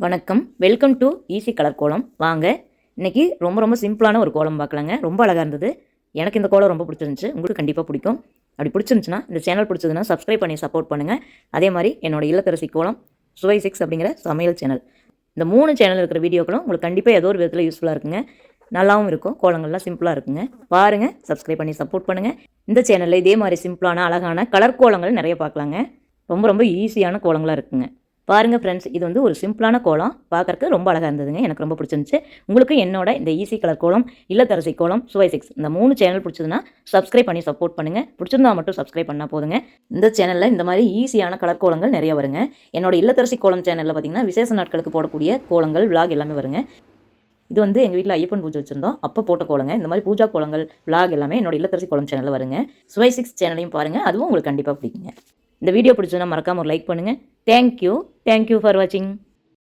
வணக்கம். Welcome to easy colour கோலம் வாங்க. இன்னைக்கு ரொம்ப ரொம்ப சிம்பிளான ஒரு கோலம் பார்க்கலாங்க. ரொம்ப அழகாக இருந்தது. எனக்கு இந்த கோலம் ரொம்ப பிடிச்சிருந்துச்சு. உங்களுக்கு கண்டிப்பாக பிடிக்கும். அப்படி பிடிச்சிருந்துச்சுன்னா இந்த சேனல் பிடிச்சதுன்னா சப்ஸ்கிரைப் பண்ணி சப்போர்ட் பண்ணுங்கள் அதே மாதிரி என்னோட இல்லத்தரசி கோலம் சுவை சிக்ஸ் அப்படிங்கிற சமையல் சேனல் இந்த மூணு சேனல் இருக்கிற வீடியோக்களும் உங்களுக்கு கண்டிப்பாக ஏதோ ஒரு விதத்தில் யூஸ்ஃபுல்லாக இருக்குங்க. நல்லாவும் இருக்கும். கோலங்கள்லாம் சிம்பிளாக இருக்குங்க. பாருங்கள் சப்ஸ்கிரைப் பண்ணி சப்போர்ட் பண்ணுங்கள் இந்த சேனலில் இதே மாதிரி சிம்பிளான அழகான கலர் கோலங்கள் நிறைய பார்க்கலாங்க. ரொம்ப ரொம்ப ஈஸியான கோலங்களாக இருக்குங்க. பாருங்கள் ஃப்ரெண்ட்ஸ் இது வந்து ஒரு சிம்பிளான கோலம். பார்க்கறக்கு ரொம்ப அழகாக இருந்ததுங்க. எனக்கு ரொம்ப பிடிச்சிருந்துச்சு. உங்களுக்கு என்னோட இந்த ஈஸி கலர் கோலம் இல்லத்தரசி கோலம் சுவை சிக்ஸ் இந்த மூணு சேனல் பிடிச்சதுன்னா சப்ஸ்கிரைப் பண்ணி சப்போர்ட் பண்ணுங்கள் பிடிச்சிருந்தா மட்டும் சப்ஸ்கிரைப் பண்ணால் போதுங்க. இந்த சேனலில் இந்த மாதிரி ஈஸியான கலர் கோலங்கள் நிறைய வருங்க. என்னோட இல்லத்தரசி கோலம் சேனலில் பார்த்தீங்கன்னா விசேஷ நாட்களுக்கு போடக்கூடிய கோலங்கள் விளாக் எல்லாமே வருங்க. இது வந்து எங்கள் வீட்டில் ஐயப்பன் பூஜை வச்சுருந்தோம். அப்போ போட்ட கோலங்க. இந்த மாதிரி பூஜா கோலங்கள் விளாக் எல்லாமே என்னோட இல்லத்தரசி கோலம் சேனலில் வருங்க. சுவை சிக்ஸ் சேனலையும் பாருங்கள் அதுவும் உங்களுக்கு கண்டிப்பாக பிடிக்குங்க. இந்த வீடியோ பிடிச்சதுன்னா மறக்காமல் ஒரு லைக் பண்ணுங்கள் தேங்க்யூ தேங்க்யூ ஃபார் வாட்சிங்